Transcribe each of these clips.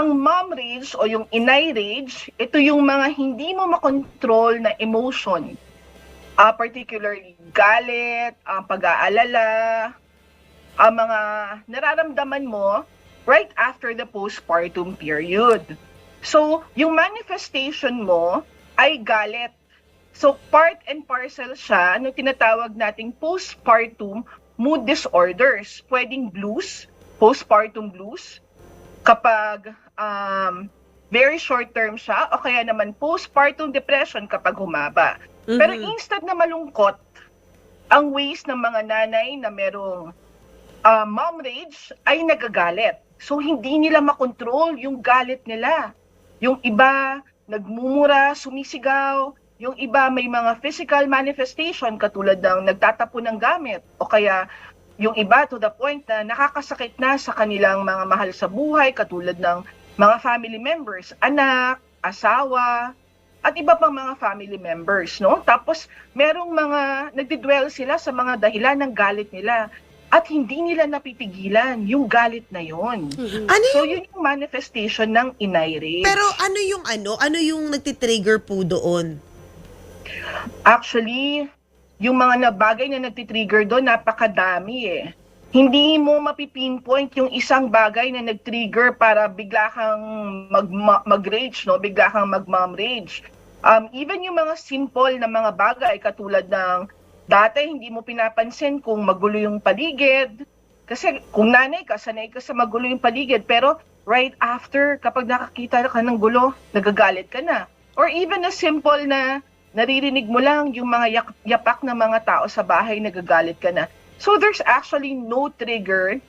ang mom rage o yung inay rage, ito yung mga hindi mo makontrol na emotion. Ah, particularly galit, ang pag-aalala, ang mga nararamdaman mo right after the postpartum period. So, yung manifestation mo ay galit. So, part and parcel siya ng tinatawag nating postpartum mood disorders. Pwedeng blues, postpartum blues, kapag um, very short term siya, o kaya naman postpartum depression kapag humaba. Pero Mhm. instead na malungkot, ang ways ng mga nanay na merong ah, mom rage ay nagagalit. So hindi nila makontrol yung galit nila. Yung iba nagmumura, sumisigaw, yung iba may mga physical manifestation katulad ng nagtatapo ng gamit o kaya yung iba to the point na nakakasakit na sa kanilang mga mahal sa buhay katulad ng mga family members, anak, asawa, at iba pang mga family members, no? Tapos merong mga nagdidwell sila sa mga dahilan ng galit nila at hindi nila napipigilan yung galit na yon. Mhm. Ano So yung, yun yung manifestation ng inay rage. pero ano yung ano? Ano yung nagtitrigger po doon? Actually, yung mga na bagay na nagtitrigger doon, napakadami eh. Hindi mo mapipinpoint yung isang bagay na nag-trigger para bigla kang mag, ma- mag-rage, no? bigla kang mag-mom rage. Um, even yung mga simple na mga bagay katulad ng dati hindi mo pinapansin kung magulo yung paligid. Kasi kung nanay ka, sanay ka sa magulo yung paligid. Pero right after, kapag nakakita ka ng gulo, nagagalit ka na. Or even a simple na naririnig mo lang yung mga yak- yapak ng mga tao sa bahay, nagagalit ka na. So there's actually no trigger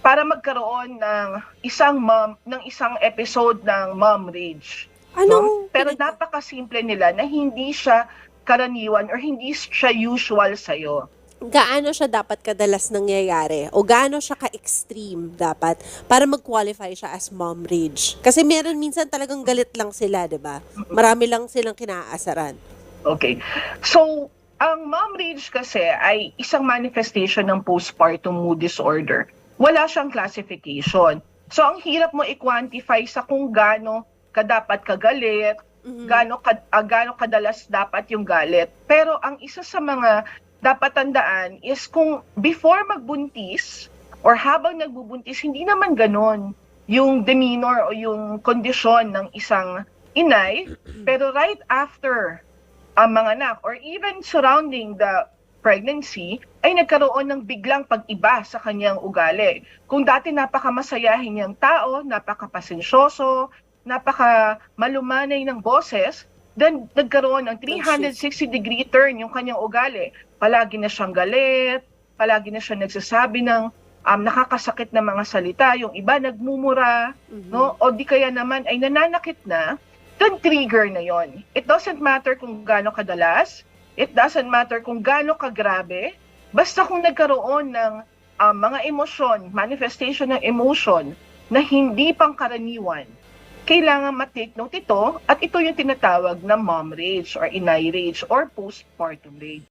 para magkaroon ng isang mom, ng isang episode ng mom rage. Ano? No? Pero napakasimple nila na hindi siya karaniwan or hindi siya usual sa'yo. gaano siya dapat kadalas nangyayari o gaano siya ka-extreme dapat para mag-qualify siya as mom rage. Kasi meron minsan talagang galit lang sila, 'di ba? Marami lang silang kinaasaran. Okay. So, ang mom rage kasi ay isang manifestation ng postpartum mood disorder. Wala siyang classification. So, ang hirap mo i-quantify sa kung gaano ka dapat kagalit, Mhm. gaano, ka, ah, gaano kadalas dapat yung galit. Pero ang isa sa mga dapat tandaan is kung before magbuntis or habang nagbubuntis, hindi naman ganon yung demeanor o yung kondisyon ng isang inay. Pero right after ang mga anak or even surrounding the pregnancy, ay nagkaroon ng biglang pag-iba sa kanyang ugali. Kung dati napakamasayahin niyang tao, napakapasensyoso, napaka malumanay ng boses, then nagkaroon ng 360 degree turn yung kanyang ugali. Palagi na siyang galit, palagi na siya nagsasabi ng um, nakakasakit na mga salita, yung iba nagmumura, Mhm. no? O di kaya naman ay nananakit na, then trigger na yon. It doesn't matter kung gaano kadalas, it doesn't matter kung gaano kagrabe, basta kung nagkaroon ng um, mga emosyon, manifestation ng emotion na hindi pangkaraniwan, kailangan matake note ito at ito yung tinatawag na mom rage or inay rage or postpartum rage.